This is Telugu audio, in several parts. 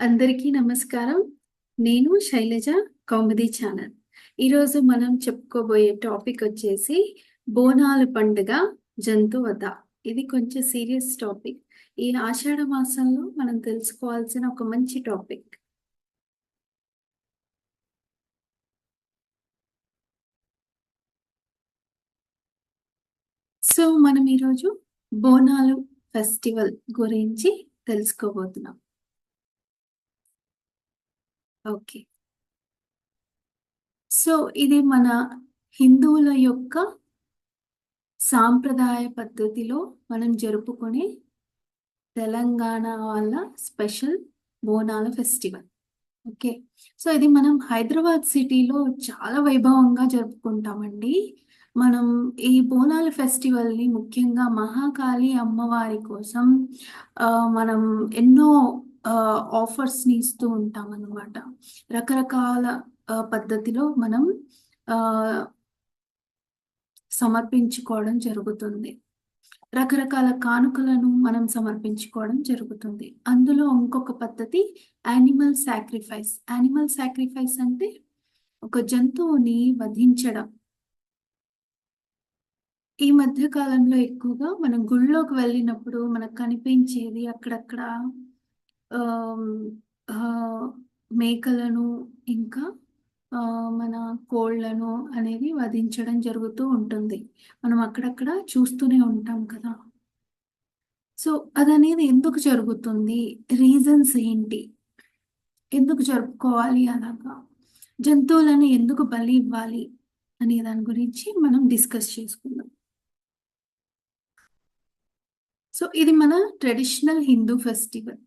అందరికీ నమస్కారం. నేను శైలజ కౌముది ఛానల్. ఈరోజు మనం చెప్పుకోబోయే టాపిక్ వచ్చేసి బోనాల పండుగ జంతువత ఇది కొంచెం సీరియస్ టాపిక్. ఈ ఆషాఢ మాసంలో మనం తెలుసుకోవాల్సిన ఒక మంచి టాపిక్. సో మనం ఈరోజు బోనాలు ఫెస్టివల్ గురించి తెలుసుకోబోతున్నాం. ఓకే. సో ఇది మన హిందువుల యొక్క సాంప్రదాయ పద్ధతిలో మనం జరుపుకునే తెలంగాణ వాళ్ళ స్పెషల్ బోనాల ఫెస్టివల్. ఓకే. సో ఇది మనం హైదరాబాద్ సిటీలో చాలా వైభవంగా జరుపుకుంటామండి. మనం ఈ బోనాల ఫెస్టివల్ని ముఖ్యంగా మహాకాళి అమ్మవారి కోసం మనం ఎన్నో ఆఫర్స్ని ఇస్తూ ఉంటాం అన్నమాట రకరకాల పద్ధతిలో మనం సమర్పించుకోవడం జరుగుతుంది. రకరకాల కానుకలను మనం సమర్పించుకోవడం జరుగుతుంది. అందులో ఇంకొక పద్ధతి యానిమల్ సాక్రిఫైస్ యానిమల్ సాక్రిఫైస్ అంటే ఒక జంతువుని వధించడం. ఈ మధ్య కాలంలో ఎక్కువగా మనం గుళ్ళోకి వెళ్ళినప్పుడు మనకు కనిపించేది అక్కడక్కడ మేకలను ఇంకా మన కోళ్ళను అనేవి వధించడం జరుగుతూ ఉంటుంది. మనం అక్కడక్కడ చూస్తూనే ఉంటాం కదా. సో అదనేది ఎందుకు జరుగుతుంది? రీజన్స్ ఏంటి? ఎందుకు జరుపుకోవాలి అలాగా? జంతువులను ఎందుకు బలి ఇవ్వాలి? అనే దాని గురించి మనం డిస్కస్ చేసుకుందాం. సో ఇది మన ట్రెడిషనల్ హిందూ ఫెస్టివల్.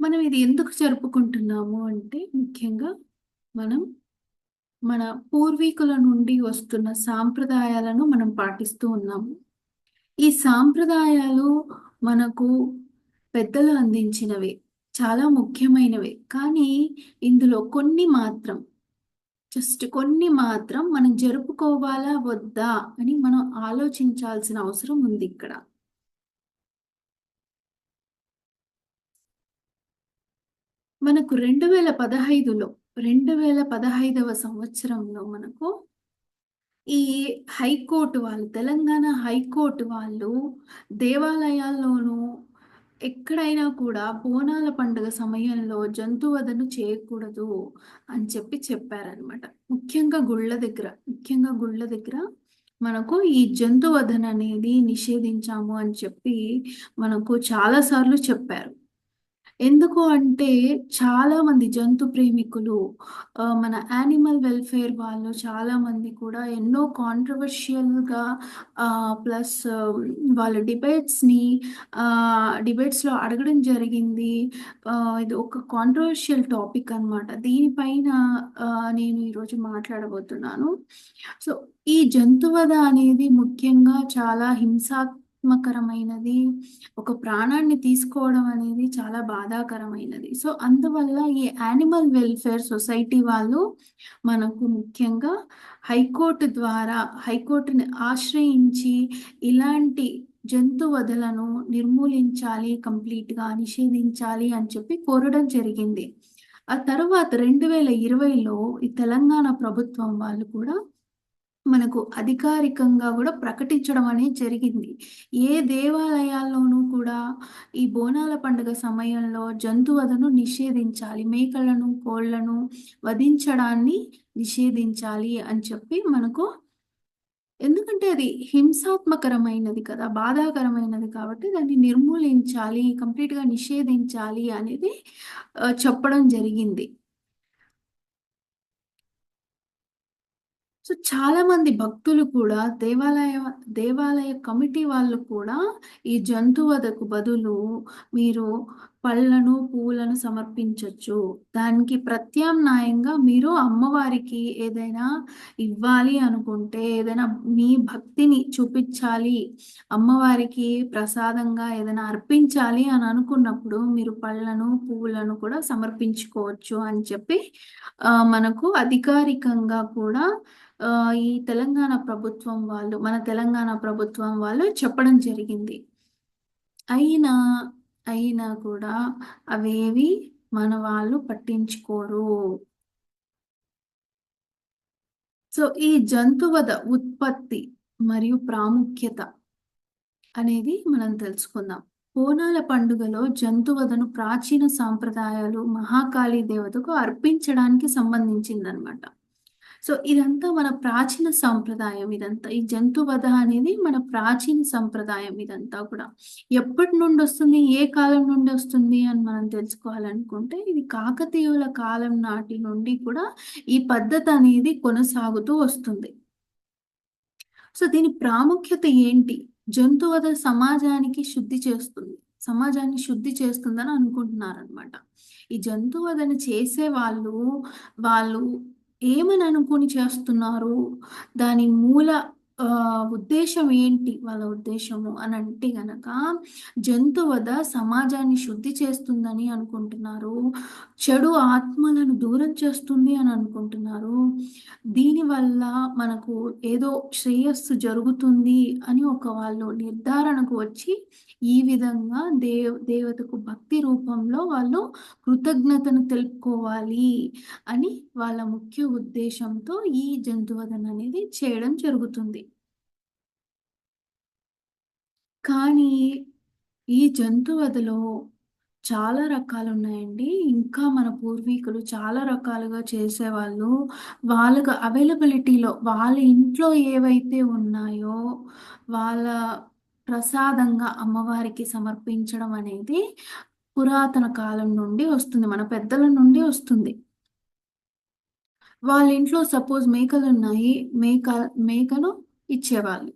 మనం ఇది ఎందుకు జరుపుకుంటున్నాము అంటే ముఖ్యంగా మనం మన పూర్వీకుల నుండి వస్తున్న సాంప్రదాయాలను మనం పాటిస్తూ ఉన్నాము. ఈ సాంప్రదాయాలు మనకు పెద్దలు అందించినవే చాలా ముఖ్యమైనవే. కానీ ఇందులో కొన్ని మాత్రం జస్ట్ కొన్ని మాత్రం మనం జరుపుకోవాలా వద్దా అని మనం ఆలోచించాల్సిన అవసరం ఉంది ఇక్కడ. మనకు రెండు వేల పదహైదులో రెండు వేల పదహైదవ సంవత్సరంలో మనకు ఈ హైకోర్టు వాళ్ళు తెలంగాణ హైకోర్టు వాళ్ళు దేవాలయాల్లోనూ ఎక్కడైనా కూడా బోనాల పండుగ సమయంలో జంతువధను చేయకూడదు అని చెప్పి చెప్పారనమాట ముఖ్యంగా గుళ్ళ దగ్గర ముఖ్యంగా గుళ్ళ దగ్గర మనకు ఈ జంతువధన అనేది నిషేధించాము అని చెప్పి మనకు చాలాసార్లు చెప్పారు. ఎందుకు అంటే చాలా మంది జంతు ప్రేమికులు మన యానిమల్ వెల్ఫేర్ వాళ్ళు చాలా మంది కూడా ఎన్నో కాంట్రవర్షియల్గా ప్లస్ వాళ్ళ డిబేట్స్ని డిబేట్స్లో అడగడం జరిగింది. ఇది ఒక కాంట్రవర్షియల్ టాపిక్ అనమాట దీనిపైన నేను ఈరోజు మాట్లాడబోతున్నాను. సో ఈ జంతువధ అనేది ముఖ్యంగా చాలా హింసా ఆత్మకరమైనది ఒక ప్రాణాన్ని తీసుకోవడం అనేది చాలా బాధాకరమైనది. సో అందువల్ల ఈ యానిమల్ వెల్ఫేర్ సొసైటీ వాళ్ళు మనకు ముఖ్యంగా హైకోర్టు ద్వారా హైకోర్టుని ఆశ్రయించి ఇలాంటి జంతు వదలను నిర్మూలించాలి కంప్లీట్గా నిషేధించాలి అని చెప్పి కోరడం జరిగింది. ఆ తర్వాత రెండు వేల ఇరవైలో ఈ తెలంగాణ ప్రభుత్వం వాళ్ళు కూడా మనకు అధికారికంగా కూడా ప్రకటించడం అనేది జరిగింది. ఏ దేవాలయాల్లోనూ కూడా ఈ బోనాల పండుగ సమయంలో జంతువధను నిషేధించాలి మేకలను కోళ్ళను వధించడాన్ని నిషేధించాలి అని చెప్పి మనకు ఎందుకంటే అది హింసాత్మకరమైనది కదా బాధాకరమైనది కాబట్టి దాన్ని నిర్మూలించాలి కంప్లీట్గా నిషేధించాలి అనేది చెప్పడం జరిగింది. సో చాలా మంది భక్తులు కూడా దేవాలయ దేవాలయ కమిటీ వాళ్ళు కూడా ఈ జంతువదకు బదులు మీరు పళ్ళను పువ్వులను సమర్పించవచ్చు దానికి ప్రత్యామ్నాయంగా మీరు అమ్మవారికి ఏదైనా ఇవ్వాలి అనుకుంటే ఏదైనా మీ భక్తిని చూపించాలి అమ్మవారికి ప్రసాదంగా ఏదైనా అర్పించాలి అని అనుకున్నప్పుడు మీరు పళ్ళను పువ్వులను కూడా సమర్పించుకోవచ్చు అని చెప్పి మనకు అధికారికంగా కూడా ఈ తెలంగాణ ప్రభుత్వం వాళ్ళు మన తెలంగాణ ప్రభుత్వం వాళ్ళు చెప్పడం జరిగింది. అయినా అయినా కూడా అవేవి మన వాళ్ళు పట్టించుకోరు. సో ఈ జంతువద ఉత్పత్తి మరియు ప్రాముఖ్యత అనేది మనం తెలుసుకుందాం. బోనాల పండుగలో జంతువదను ప్రాచీన సాంప్రదాయాలు మహాకాళీ దేవతకు అర్పించడానికి సంబంధించిందనమాట. సో ఇదంతా మన ప్రాచీన సాంప్రదాయం ఇదంతా. ఈ జంతువధ అనేది మన ప్రాచీన సంప్రదాయం ఇదంతా కూడా. ఎప్పటి నుండి వస్తుంది? ఏ కాలం నుండి వస్తుంది? అని మనం తెలుసుకోవాలనుకుంటే ఇది కాకతీయుల కాలం నాటి నుండి కూడా ఈ పద్ధతి అనేది కొనసాగుతూ వస్తుంది. సో దీని ప్రాముఖ్యత ఏంటి? జంతువధ సమాజానికి శుద్ధి చేస్తుంది. సమాజాన్ని శుద్ధి చేస్తుందని అనుకుంటున్నారనమాట ఈ జంతువధని చేసే వాళ్ళు వాళ్ళు ఏమని అనుకుని చేస్తున్నారు? దాని మూల ఉద్దేశం ఏంటి? వాళ్ళ ఉద్దేశము అని అంటే గనక జంతువద సమాజాన్ని శుద్ధి చేస్తుందని అనుకుంటున్నారు. చెడు ఆత్మలను దూరం చేస్తుంది అని అనుకుంటున్నారు. దీనివల్ల మనకు ఏదో శ్రేయస్సు జరుగుతుంది అని ఒక వాళ్ళు నిర్ధారణకు వచ్చి ఈ విధంగా దేవ దేవతకు భక్తి రూపంలో వాళ్ళు కృతజ్ఞతను తెలుపుకోవాలి అని వాళ్ళ ముఖ్య ఉద్దేశంతో ఈ జంతువదన అనేది చేయడం జరుగుతుంది. కానీ ఈ జంతువదలో చాలా రకాలు ఉన్నాయండి ఇంకా మన పూర్వీకులు చాలా రకాలుగా చేసేవాళ్ళు. వాళ్ళకు అవైలబిలిటీలో వాళ్ళ ఇంట్లో ఏవైతే ఉన్నాయో వాళ్ళ ప్రసాదంగా అమ్మవారికి సమర్పించడం అనేది పురాతన కాలం నుండి వస్తుంది. మన పెద్దల నుండి వస్తుంది. వాళ్ళ ఇంట్లో సపోజ్ మేకలు ఉన్నాయి మేక మేకను ఇచ్చేవాళ్ళు.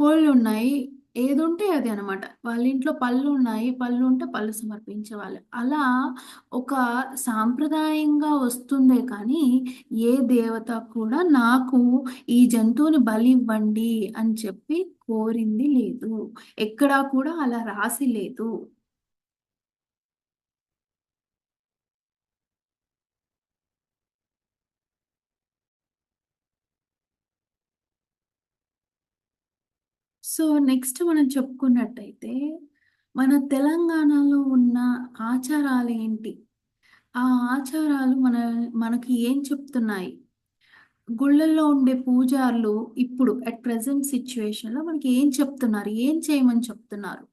కోళ్ళు ఉన్నాయి ఏది ఉంటే అది అనమాట. వాళ్ళ ఇంట్లో పళ్ళు ఉన్నాయి. పళ్ళు ఉంటే పళ్ళు సమర్పించేవాళ్ళు అలా ఒక సాంప్రదాయంగా వస్తుందే కానీ ఏ దేవత కూడా నాకు ఈ జంతువుని బలి ఇవ్వండి అని చెప్పి కోరింది లేదు. ఎక్కడా కూడా అలా రాసి లేదు. సో నెక్స్ట్ మనం చెప్పుకున్నట్టయితే మన తెలంగాణలో ఉన్న ఆచారాలు ఏంటి? ఆ ఆచారాలు మన మనకి ఏం చెప్తున్నాయి? గుళ్ళల్లో ఉండే పూజారులు ఇప్పుడు అట్ ప్రజెంట్ సిచ్యువేషన్లో మనకి ఏం చెప్తున్నారు? ఏం చేయమని చెప్తున్నారు?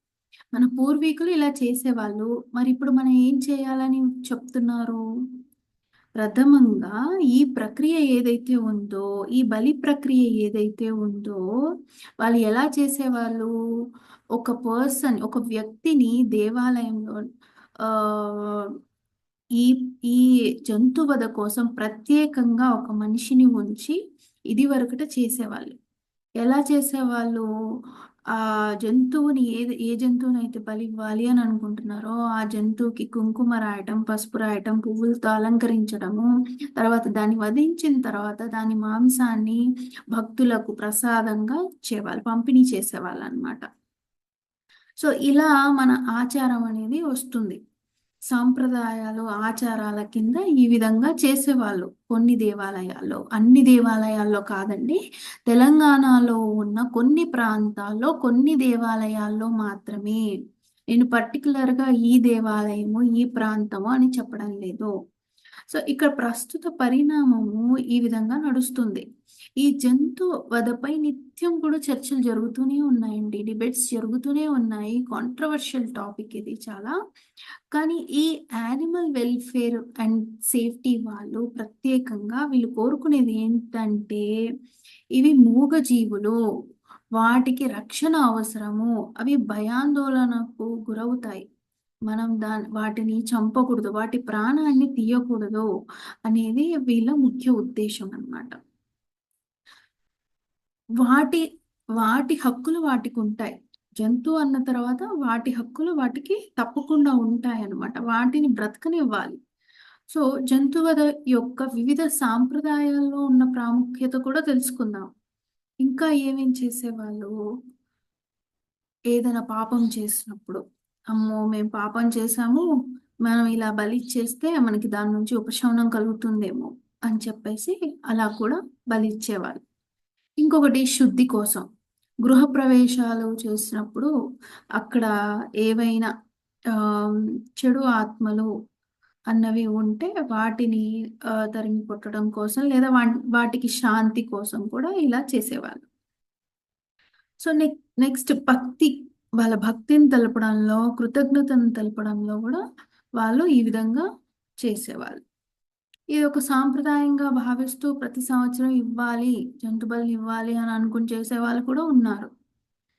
మన పూర్వీకులు ఇలా చేసేవాళ్ళు. మరి ఇప్పుడు మనం ఏం చేయాలని చెప్తున్నారు? ప్రథమంగా ఈ ప్రక్రియ ఏదైతే ఉందో ఈ బలి ప్రక్రియ ఏదైతే ఉందో వాళ్ళు ఎలా చేసేవాళ్ళు? ఒక పర్సన్ ఒక వ్యక్తిని దేవాలయంలో ఈ ఈ జంతువద కోసం ప్రత్యేకంగా ఒక మనిషిని ఉంచి ఇది వరకట చేసేవాళ్ళు. ఎలా చేసేవాళ్ళు? ఆ జంతువుని ఏ ఏ జంతువుని అయితే బలివ్వాలి అని అనుకుంటున్నారో ఆ జంతువుకి కుంకుమ రాయటం పసుపు రాయటం పువ్వులతో అలంకరించడము తర్వాత దాన్ని వధించిన తర్వాత దాని మాంసాన్ని భక్తులకు ప్రసాదంగా ఇచ్చేవాళ్ళు పంపిణీ చేసేవాళ్ళు అనమాట సో ఇలా మన ఆచారం అనేది వస్తుంది. సాంప్రదాయాలు ఆచారాల కింద ఈ విధంగా చేసేవాళ్ళు. కొన్ని దేవాలయాల్లో అన్ని దేవాలయాల్లో కాదండి తెలంగాణలో ఉన్న కొన్ని ప్రాంతాల్లో కొన్ని దేవాలయాల్లో మాత్రమే. నేను పర్టికులర్గా ఈ దేవాలయము ఈ ప్రాంతము అని చెప్పడం లేదు. సో ఇక్కడ ప్రస్తుత పరిణామము ఈ విధంగా నడుస్తుంది. ఈ జంతు వధపై నిత్యం కూడా చర్చలు జరుగుతూనే ఉన్నాయండి. డిబేట్స్ జరుగుతూనే ఉన్నాయి. కాంట్రవర్షియల్ టాపిక్ ఇది చాలా. కానీ ఈ యానిమల్ వెల్ఫేర్ అండ్ సేఫ్టీ వాళ్ళు ప్రత్యేకంగా వీళ్ళు కోరుకునేది ఏంటంటే ఇవి మూగజీవులు వాటికి రక్షణ అవసరము అవి భయాందోళనకు గురవుతాయి. మనం దాని వాటిని చంపకూడదు వాటి ప్రాణాన్ని తీయకూడదు అనేది వీళ్ళ ముఖ్య ఉద్దేశం అన్నమాట. వాటి వాటి హక్కులు వాటికి ఉంటాయి. జంతువు అన్న తర్వాత వాటి హక్కులు వాటికి తప్పకుండా ఉంటాయి అన్నమాట. వాటిని బ్రతకనివ్వాలి. సో జంతువద యొక్క వివిధ సాంప్రదాయాల్లో ఉన్న ప్రాముఖ్యత కూడా తెలుసుకుందాం. ఇంకా ఏమేం చేసేవాళ్ళు? ఏదైనా పాపం చేసినప్పుడు. అమ్మో మేము పాపం చేసాము మనం ఇలా బలి చేస్తే మనకి దాని నుంచి ఉపశమనం కలుగుతుందేమో అని చెప్పేసి అలా కూడా బలి ఇచ్చేవాళ్ళు. ఇంకొకటి శుద్ధి కోసం గృహప్రవేశాలు చేసినప్పుడు అక్కడ ఏవైనా చెడు ఆత్మలు అన్నవి ఉంటే వాటిని ఆహ్, తరిమి కొట్టడం కోసం లేదా వాన్ వాటికి శాంతి కోసం కూడా ఇలా చేసేవాళ్ళు. సో, నెక్ నెక్స్ట్ భక్తి వాళ్ళ భక్తిని తెలపడంలో, కృతజ్ఞతను తెలపడంలో కూడా వాళ్ళు ఈ విధంగా చేసేవాళ్ళు. ఇది ఒక సాంప్రదాయంగా భావిస్తూ ప్రతి సంవత్సరం ఇవ్వాలి, జంతు బలి ఇవ్వాలి అని అనుకుని చేసేవాళ్ళు కూడా ఉన్నారు.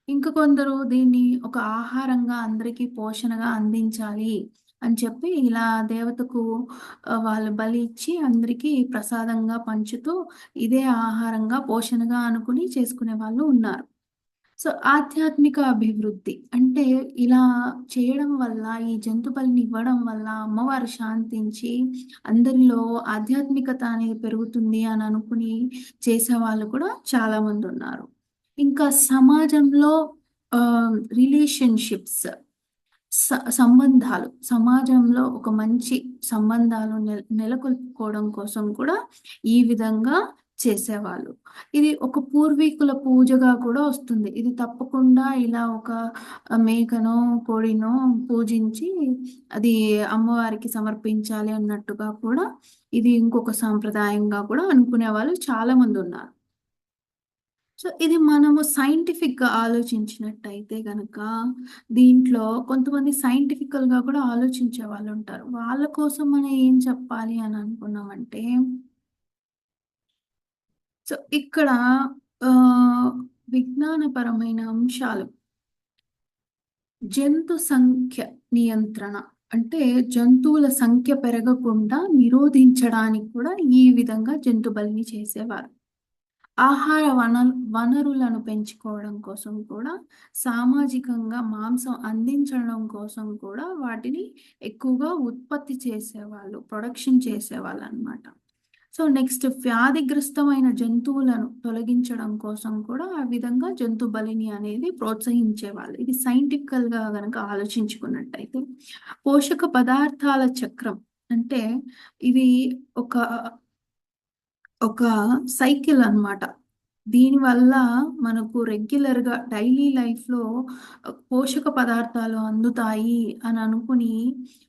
ఇంకా కొందరు దీన్ని ఒక ఆహారంగా అందరికీ పోషణగా అందించాలి అని చెప్పి ఇలా దేవతకు వాళ్ళు బలి ఇచ్చి అందరికీ ప్రసాదంగా పంచుతూ ఇదే ఆహారంగా, పోషణగా అనుకుని చేసుకునే వాళ్ళు ఉన్నారు. సో, ఆధ్యాత్మిక అభివృద్ధి అంటే ఇలా చేయడం వల్ల, ఈ జంతు బలిని ఇవ్వడం వల్ల అమ్మవారు శాంతించి అందరిలో ఆధ్యాత్మికత అనేది పెరుగుతుంది అని అనుకుని చేసే వాళ్ళు కూడా చాలా మంది ఉన్నారు. ఇంకా సమాజంలో రిలేషన్‌షిప్స్ స సంబంధాలు సమాజంలో ఒక మంచి సంబంధాలు నెల నెలకొల్పుకోవడం కోసం కూడా ఈ విధంగా చేసేవాళ్ళు. ఇది ఒక పూర్వీకుల పూజగా కూడా వస్తుంది. ఇది తప్పకుండా ఇలా ఒక మేకనో, కోడినో పూజించి అది అమ్మవారికి సమర్పించాలి అన్నట్టుగా కూడా ఇది ఇంకొక సాంప్రదాయంగా కూడా అనుకునే వాళ్ళు చాలామంది చాలామందున్నారు. సో, ఇది మనము సైంటిఫిక్‌గా ఆలోచించినట్టయితే గనక, దీంట్లో కొంతమంది సైంటిఫికల్‌గా కూడా ఆలోచించే వాళ్ళు ఉంటారు వాళ్ళ కోసం మనం ఏం చెప్పాలి అని అనుకున్నామంటే సో, ఇక్కడ ఆహ్, విజ్ఞానపరమైన అంశాలు జంతు సంఖ్య నియంత్రణ. అంటే జంతువుల సంఖ్య పెరగకుండా నిరోధించడానికి కూడా ఈ విధంగా జంతు బలిని చేసేవారు. ఆహార వన వనరులను పెంచుకోవడం కోసం కూడా, సామాజికంగా మాంసం అందించడం కోసం కూడా వాటిని ఎక్కువగా ఉత్పత్తి చేసేవాళ్ళు. ప్రొడక్షన్ చేసేవాళ్ళనమాట. సో, నెక్స్ట్ వ్యాధిగ్రస్తమైన జంతువులను తొలగించడం కోసం కూడా ఆ విధంగా జంతు బలిని అనేది ప్రోత్సహించేవాళ్ళు. ఇది సైంటిఫికల్‌గా గనక ఆలోచించుకున్నట్టయితే, పోషక పదార్థాల చక్రం అంటే ఇది ఒక ఒక సైకిల్ అన్నమాట. దీనివల్ల మనకు రెగ్యులర్‌గా డైలీ లైఫ్‌లో లో పోషక పదార్థాలు అందుతాయి అని అనుకుని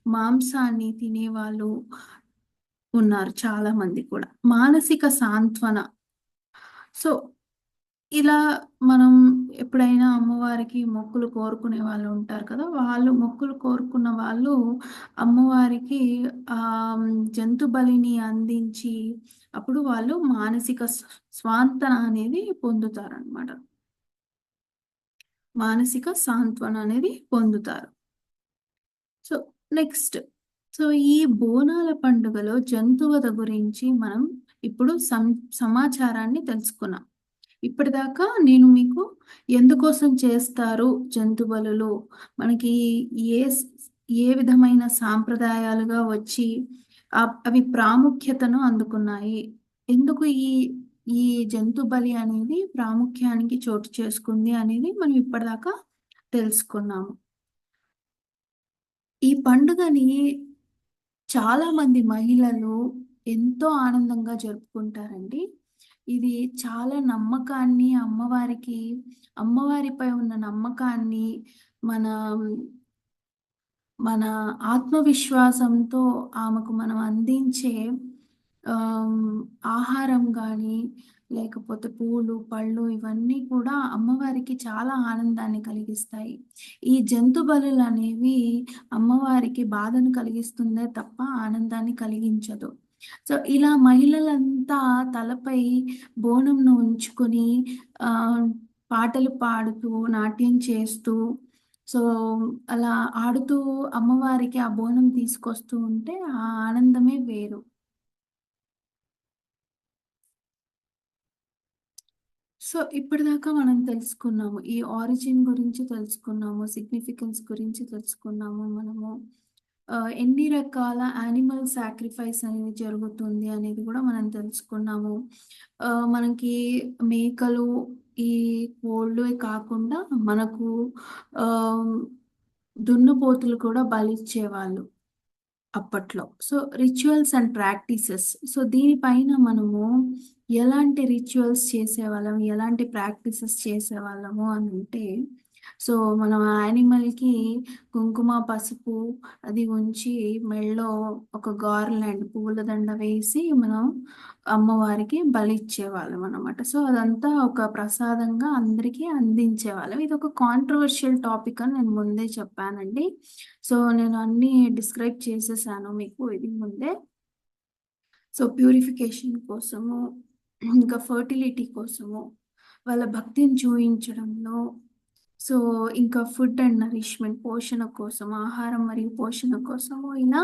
మాంసాన్ని తినేవాళ్ళు ఉన్నారు చాలా మంది కూడా. మానసిక సాంత్వన. సో, ఇలా మనం ఎప్పుడైనా అమ్మవారికి మొక్కులు కోరుకునే వాళ్ళు ఉంటారు కదా! వాళ్ళు మొక్కులు కోరుకున్న వాళ్ళు అమ్మవారికి ఆ జంతు బలిని అందించి అప్పుడు వాళ్ళు మానసిక స్వాంతన అనేది పొందుతారనమాట. మానసిక సాంత్వన అనేది పొందుతారు. సో, నెక్స్ట్ సో, ఈ బోనాల పండుగలో జంతువధ గురించి మనం ఇప్పుడు సం సమాచారాన్ని తెలుసుకున్నాం. ఇప్పటిదాకా నేను మీకు ఎందుకోసం చేస్తారు జంతుబలులు మనకి ఏ ఏ విధమైన సాంప్రదాయాలుగా వచ్చి అవి ప్రాముఖ్యతను అందుకున్నాయి. ఎందుకు ఈ ఈ జంతు బలి అనేది ప్రాముఖ్యానికి చోటు చేసుకుంది అనేది మనం ఇప్పటిదాకా తెలుసుకున్నాము. ఈ పండుగని చాలా మంది మహిళలు ఎంతో ఆనందంగా జరుపుకుంటారండి. ఇది చాలా నమ్మకాన్ని అమ్మవారికి అమ్మవారిపై ఉన్న నమ్మకాన్ని మన మన ఆత్మవిశ్వాసంతో ఆమెకు మనం అందించే ఆహారం కానీ లేకపోతే పూలు, పళ్ళు ఇవన్నీ కూడా అమ్మవారికి చాలా ఆనందాన్ని కలిగిస్తాయి. ఈ జంతు బలులనేవి అమ్మవారికి బాధను కలిగిస్తుందే తప్ప ఆనందాన్ని కలిగించదు. సో, ఇలా మహిళలంతా తలపై బోనంను ఉంచుకొని పాటలు పాడుతూ, నాట్యం చేస్తూ, సో, అలా ఆడుతూ అమ్మవారికి ఆ బోనం తీసుకొస్తూ ఉంటే ఆ ఆనందమే వేరు. సో, ఇప్పటిదాకా మనం తెలుసుకున్నాము. ఈ ఆరిజిన్ గురించి తెలుసుకున్నాము. సిగ్నిఫికెన్స్ గురించి తెలుసుకున్నాము మనము. ఎన్ని రకాల యానిమల్ సాక్రిఫైస్ అనేది జరుగుతుంది అనేది కూడా మనం తెలుసుకున్నాము. మనకి మేకలు, ఈ కోళ్ళే కాకుండా మనకు దున్నుపోతులు కూడా బలిచ్చేవాళ్ళు అప్పట్లో. So, rituals and practices. So, దీనిపైన మనము ఎలాంటి రిచువల్స్ చేసేవాళ్ళం, ఎలాంటి ప్రాక్టీసెస్ చేసేవాళ్ళము అని అంటే సో, మనం యానిమల్‌కి కుంకుమ, పసుపు అది ఉంచి మెడలో ఒక గార్లాండ్ పువ్వుల దండ వేసి మనం అమ్మవారికి బలిచ్చేవాళ్ళం అనమాట. సో, అదంతా ఒక ప్రసాదంగా అందరికీ అందించేవాళ్ళం. ఒక కాంట్రోవర్షియల్ టాపిక్ అని నేను ముందే చెప్పానండి. సో, నేను అన్నీ డిస్క్రైబ్ చేసేసాను మీకు ఇది ముందే. సో, ప్యూరిఫికేషన్ కోసము, ఇంకా ఫర్టిలిటీ కోసము, వాళ్ళ భక్తిని చూయించడంలో, సో, ఇంకా ఫుడ్ అండ్ నరిష్మెంట్ పోషణ కోసం, ఆహారం మరియు పోషణ కోసము ఇలా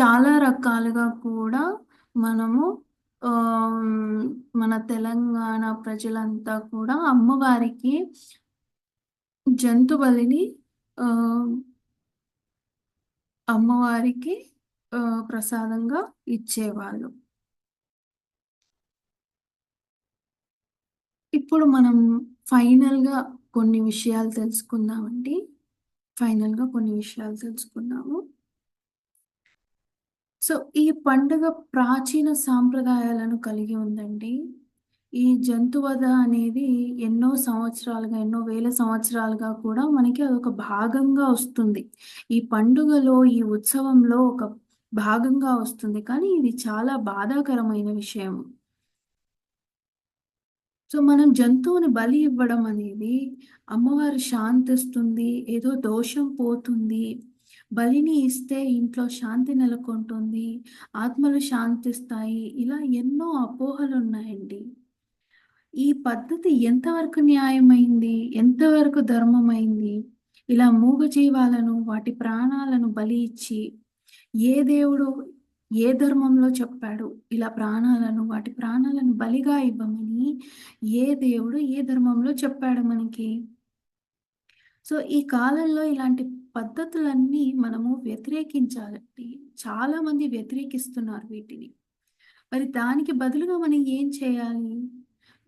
చాలా రకాలుగా కూడా మనము మన తెలంగాణ ప్రజలంతా కూడా అమ్మవారికి జంతు బలిని అమ్మవారికి ప్రసాదంగా ఇచ్చేవాళ్ళు. ఇప్పుడు మనం ఫైనల్‌గా కొన్ని విషయాలు తెలుసుకుందామండి. ఫైనల్‌గా కొన్ని విషయాలు తెలుసుకుందాము. సో, ఈ పండుగ ప్రాచీన సాంప్రదాయాలను కలిగి ఉందండి. ఈ జంతువధ అనేది ఎన్నో సంవత్సరాలుగా, ఎన్నో వేల సంవత్సరాలుగా కూడా మనకి అదొక భాగంగా వస్తుంది. ఈ పండుగలో, ఈ ఉత్సవంలో ఒక భాగంగా వస్తుంది. కానీ ఇది చాలా బాధాకరమైన విషయం. సో, మనం జంతువుని బలి ఇవ్వడం అనేది అమ్మవారు శాంతిస్తుంది, ఏదో దోషం పోతుంది, బలిని ఇస్తే ఇంట్లో శాంతి నెలకొంటుంది, ఆత్మలు శాంతిస్తాయి. ఇలా ఎన్నో అపోహలు ఉన్నాయండి ఈ పద్ధతి ఎంతవరకు న్యాయమైంది? ఎంతవరకు ధర్మమైంది? ఇలా మూగజీవాలను, వాటి ప్రాణాలను బలి ఇచ్చి, ఏ దేవుడు ఏ ధర్మంలో చెప్పాడు ఇలా ప్రాణాలను, వాటి ప్రాణాలను బలిగా ఇవ్వమని ఏ దేవుడు ఏ ధర్మంలో చెప్పాడు మనకి? సో, ఈ కాలంలో ఇలాంటి పద్ధతులన్నీ మనము వ్యతిరేకించాలండి. చాలామంది వ్యతిరేకిస్తున్నారు వీటిని. మరి దానికి బదులుగా మనం ఏం చేయాలి?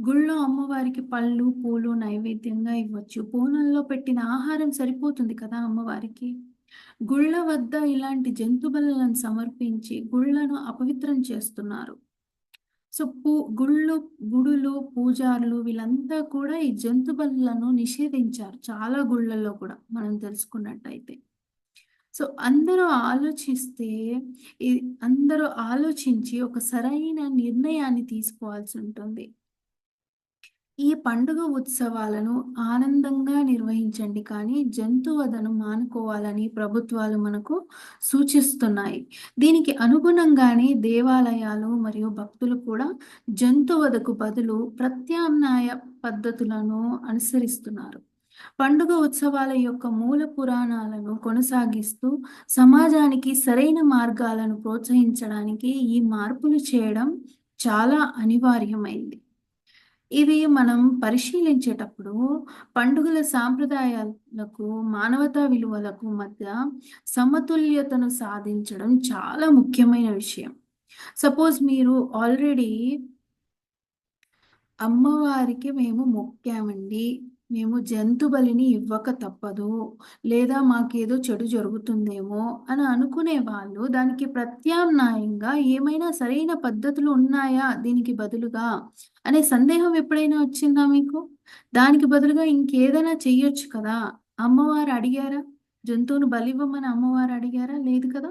గుళ్ళో అమ్మవారికి పళ్ళు, పూలు నైవేద్యంగా ఇవ్వచ్చు. బోనంలో పెట్టిన ఆహారం సరిపోతుంది కదా అమ్మవారికి. గుళ్ళ వద్ద ఇలాంటి జంతుబలలను సమర్పించి గుళ్ళను అపవిత్రం చేస్తున్నారు. సో, పూ గుళ్ళు, గుడులు, పూజారులు వీళ్ళంతా కూడా ఈ జంతుబలను నిషేధించారు. చాలా గుళ్ళల్లో కూడా మనం తెలుసుకున్నట్టయితే. సో, అందరూ ఆలోచిస్తే అందరూ ఆలోచించి ఒక సరైన నిర్ణయాన్ని తీసుకోవాల్సి ఉంటుంది ఈ పండుగ ఉత్సవాలను ఆనందంగా నిర్వహించండి కానీ జంతువదను మానుకోవాలని ప్రభుత్వాలు మనకు సూచిస్తున్నాయి. దీనికి అనుగుణంగానే దేవాలయాలు మరియు భక్తులు కూడా జంతువదకు బదులు ప్రత్యామ్నాయ పద్ధతులను అనుసరిస్తున్నారు. పండుగ ఉత్సవాల యొక్క మూల పురాణాలను కొనసాగిస్తూ సమాజానికి సరైన మార్గాలను ప్రోత్సహించడానికి ఈ మార్పులు చేయడం చాలా అనివార్యమైంది. ఇవి మనం పరిశీలించేటప్పుడు పండుగల సాంప్రదాయాలకు, మానవతా విలువలకు మధ్య సమతుల్యతను సాధించడం చాలా ముఖ్యమైన విషయం. సపోజ్ మీరు ఆల్రెడీ అమ్మవారికి మేము మొక్కామండి. మేము జంతు బలిని ఇవ్వక తప్పదు. లేదా మాకేదో చెడు జరుగుతుందేమో అని అనుకునే వాళ్ళు దానికి ప్రత్యామ్నాయంగా ఏమైనా సరైన పద్ధతులు ఉన్నాయా దీనికి బదులుగా అనే సందేహం ఎప్పుడైనా వచ్చిందా మీకు? దానికి బదులుగా ఇంకేదైనా చెయ్యొచ్చు కదా! అమ్మవారు అడిగారా? జంతువును బలివ్వమని అమ్మవారు అడిగారా? లేదు కదా!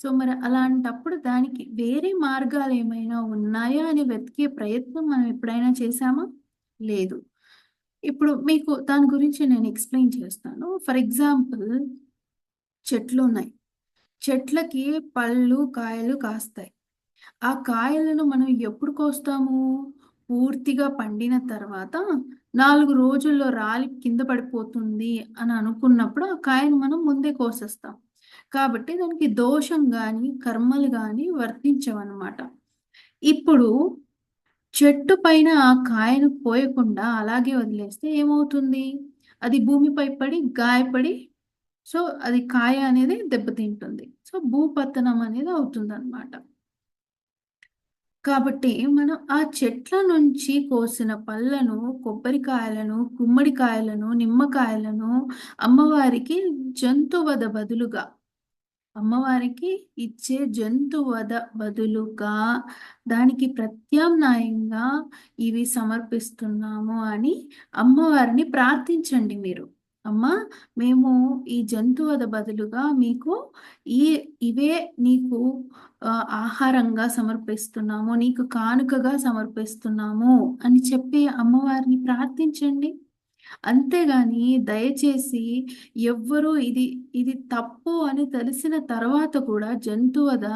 సో, మరి అలాంటప్పుడు దానికి వేరే మార్గాలు ఏమైనా ఉన్నాయా అని వెతికే ప్రయత్నం మనం ఎప్పుడైనా చేశామా? లేదు. ఇప్పుడు మీకు దాని గురించి నేను ఎక్స్‌ప్లెయిన్ చేస్తాను. ఫర్ ఎగ్జాంపుల్ చెట్లు ఉన్నాయి చెట్లకి పళ్ళు, కాయలు కాస్తాయి. ఆ కాయలను మనం ఎప్పుడు కోస్తాము? పూర్తిగా పండిన తర్వాత నాలుగు రోజుల్లో రాలి కింద పడిపోతుంది అని అనుకున్నప్పుడు ఆ కాయను మనం ముందే కోసేస్తాం. కాబట్టి దానికి దోషం కానీ కర్మలు కానీ వర్తించవన్నమాట ఇప్పుడు చెట్టు పైన ఆ కాయను పోయకుండా అలాగే వదిలేస్తే ఏమవుతుంది? అది భూమిపై పడి గాయపడి సో, అది కాయ అనేది దెబ్బతింటుంది. సో, భూపతనం అనేది అవుతుంది అనమాట కాబట్టి మనం ఆ చెట్ల నుంచి కోసిన పళ్ళను, కొబ్బరికాయలను, గుమ్మడికాయలను, నిమ్మకాయలను అమ్మవారికి జంతువద బదులుగా అమ్మవారికి ఇచ్చే జంతువద బదులుగా దానికి ప్రత్యామ్నాయంగా ఇవి సమర్పిస్తున్నాము అని అమ్మవారిని ప్రార్థించండి మీరు. అమ్మ మేము ఈ జంతువద బదులుగా మీకు ఈ ఇవే నీకు ఆహారంగా సమర్పిస్తున్నాము నీకు కానుకగా సమర్పిస్తున్నాము అని చెప్పి అమ్మవారిని ప్రార్థించండి. అంతేగాని దయచేసి ఎవ్వరూ ఇది ఇది తప్పు అని తెలిసిన తర్వాత కూడా జంతువద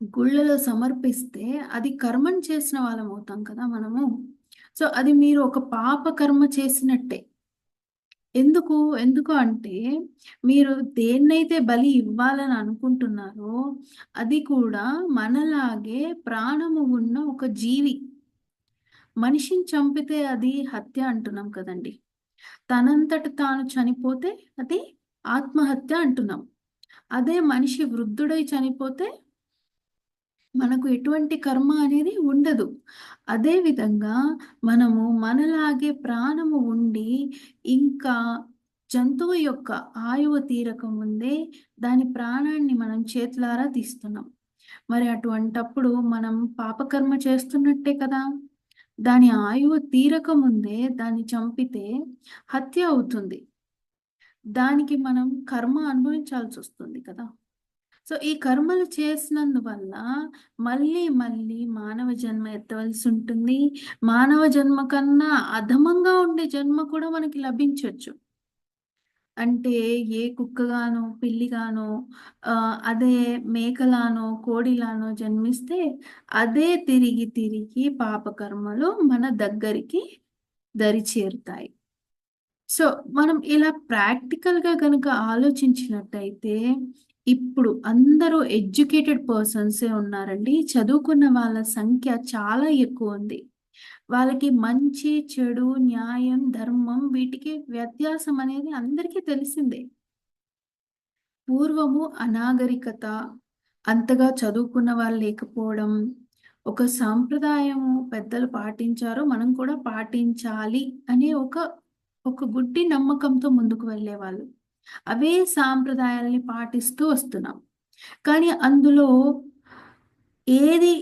గుళ్ళలో సమర్పిస్తే అది కర్మం చేసిన వాళ్ళం అవుతాం కదా మనము. సో అది మీరు ఒక పాప కర్మ చేసినట్టే. ఎందుకు? ఎందుకు అంటే మీరు దేన్నైతే బలి ఇవ్వాలని అనుకుంటున్నారో అది కూడా మనలాగే ప్రాణము ఉన్న ఒక జీవి. మనిషిని చంపితే అది హత్య అంటున్నాం కదండి. తనంతట తాను చనిపోతే అది ఆత్మహత్య అంటున్నాం. అదే మనిషి వృద్ధుడై చనిపోతే మనకు ఎటువంటి కర్మ అనేది ఉండదు. అదే విధంగా మనము మనలాగే ప్రాణము ఉండి ఇంకా జంతువు యొక్క ఆయువు తీరక ముందే దాని ప్రాణాన్ని మనం చేతులారా తీస్తున్నాం. మరి అటువంటప్పుడు మనం పాపకర్మ చేస్తున్నట్టే కదా? దాని ఆయువు తీరక ముందే దాన్ని చంపితే హత్య అవుతుంది. దానికి మనం కర్మ అనుభవించాల్సి వస్తుంది కదా. సో ఈ కర్మలు చేసినందువల్ల మళ్ళీ మళ్ళీ మానవ జన్మ ఎత్తవలసి ఉంటుంది. మానవ జన్మ కన్నా అధమంగా ఉండే జన్మ కూడా మనకి లభించవచ్చు అంటే ఏ కుక్కగానో పిల్లిగానో అదే మేకలానో కోడిలానో జన్మిస్తే అదే తిరిగి తిరిగి పాపకర్మలు మన దగ్గరికి దరి చేరుతాయి. సో మనం ఇలా ప్రాక్టికల్గా కనుక ఆలోచించినట్టయితే ఇప్పుడు అందరూ ఎడ్యుకేటెడ్ పర్సన్సే ఉన్నారండి. చదువుకున్న వాళ్ళ సంఖ్య చాలా ఎక్కువ ఉంది. వాళ్ళకి మంచి చెడు న్యాయం ధర్మం వీటికి వ్యత్యాసం అనేది అందరికీ తెలిసిందే. పూర్వము అనాగరికత అంతగా చదువుకున్న వాళ్ళు లేకపోవడం ఒక సాంప్రదాయము పెద్దలు పాటించారో మనం కూడా పాటించాలి అనే ఒక ఒక గుడ్డి నమ్మకంతో ముందుకు వెళ్ళేవాళ్ళు. అవే సాంప్రదాయాల్ని పాటిస్తూ వస్తున్నాం. కానీ అందులో ఏది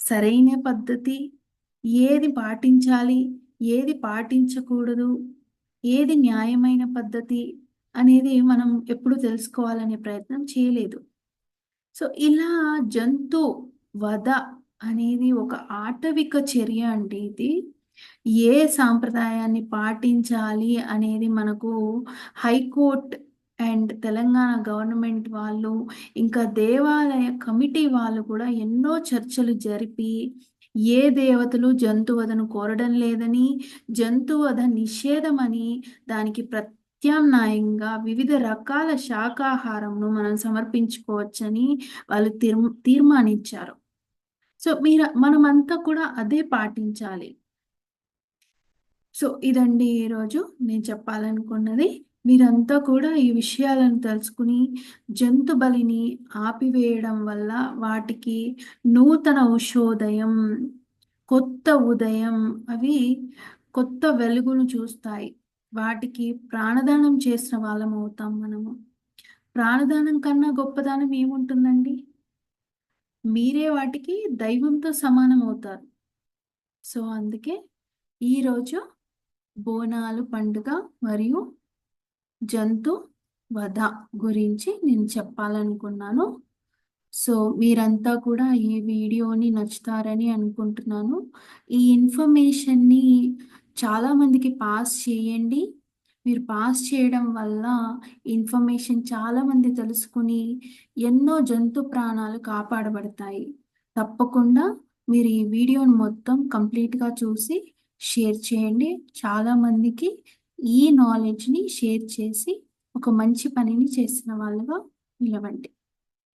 సరైన పద్ధతి ఏది పాటించాలి ఏది పాటించకూడదు ఏది న్యాయమైన పద్ధతి అనేది మనం ఎప్పుడు తెలుసుకోవాలనే ప్రయత్నం చేయలేదు. సో ఇలా జంతు వధ అనేది ఒక ఆటవిక చర్య అంటే ఇది. ఏ సాంప్రదాయాన్ని పాటించాలి అనేది మనకు హైకోర్ట్ అండ్ తెలంగాణ గవర్నమెంట్ వాళ్ళు ఇంకా దేవాలయ కమిటీ వాళ్ళు కూడా ఎన్నో చర్చలు జరిపి ఏ దేవతలు జంతువధను కోరడం లేదని జంతువధ నిషేధమని దానికి ప్రత్యామ్నాయంగా వివిధ రకాల శాకాహారంను మనం సమర్పించుకోవచ్చని వాళ్ళు తీర్మానించారు. సో మీరు మనమంతా కూడా అదే పాటించాలి. సో ఇదండి ఈరోజు నేను చెప్పాలనుకున్నది. మీరంతా కూడా ఈ విషయాలను తెలుసుకుని జంతు బలిని ఆపివేయడం వల్ల వాటికి నూతన ఉషోదయం కొత్త ఉదయం అవి కొత్త వెలుగును చూస్తాయి. వాటికి ప్రాణదానం చేసిన వాళ్ళం అవుతాం మనము. ప్రాణదానం కన్నా గొప్పదానం ఏముంటుందండి? మీరే వాటికి దైవంతో సమానం అవుతారు. సో అందుకే ఈరోజు బోనాలు పండుగ మరియు జంతు వధ గురించి నేను చెప్పాలనుకున్నాను. సో మీరంతా కూడా ఈ వీడియోని నచ్చుతారని అనుకుంటున్నాను. ఈ ఇన్ఫర్మేషన్ని చాలామందికి పాస్ చేయండి. మీరు పాస్ చేయడం వల్ల ఇన్ఫర్మేషన్ చాలామంది తెలుసుకుని ఎన్నో జంతు ప్రాణాలు కాపాడబడతాయి. తప్పకుండా మీరు ఈ వీడియోని మొత్తం కంప్లీట్గా చూసి షేర్ చేయండి. చాలామందికి ఈ నాలెడ్జ్ని షేర్ చేసి ఒక మంచి పనిని చేసిన వాళ్ళుగా నిలవండి.